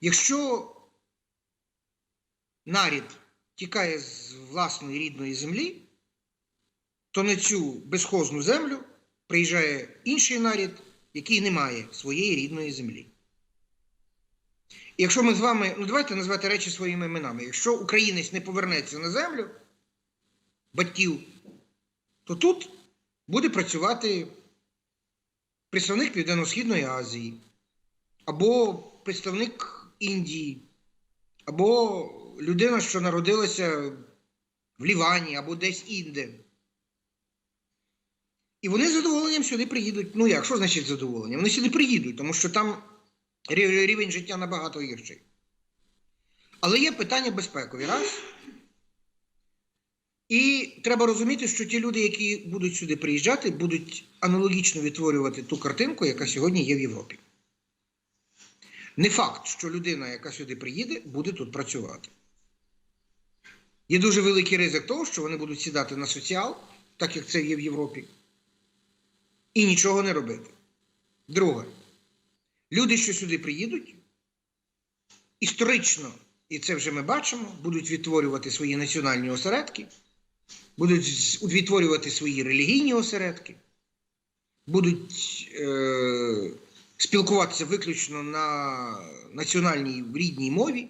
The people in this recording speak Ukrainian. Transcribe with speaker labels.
Speaker 1: Якщо нарід тікає з власної рідної землі, то на цю безхозну землю приїжджає інший нарід, який не має своєї рідної землі. І якщо ми з вами, ну давайте назвати речі своїми іменами. Якщо українець не повернеться на землю батьків, то тут буде працювати представник Південно-Східної Азії, або представник Індії, або людина, що народилася в Лівані, або десь інде. І вони з задоволенням сюди приїдуть. Ну як, що значить з задоволенням? Вони сюди приїдуть, тому що там рівень життя набагато гірший. Але є питання безпекові, раз. І треба розуміти, що ті люди, які будуть сюди приїжджати, будуть аналогічно відтворювати ту картинку, яка сьогодні є в Європі. Не факт, що людина, яка сюди приїде, буде тут працювати. Є дуже великий ризик того, що вони будуть сідати на соціал, так як це є в Європі, і нічого не робити. Друге, люди, що сюди приїдуть, історично, і це вже ми бачимо, будуть відтворювати свої національні осередки, будуть відтворювати свої релігійні осередки, будуть е, спілкуватися виключно на національній рідній мові.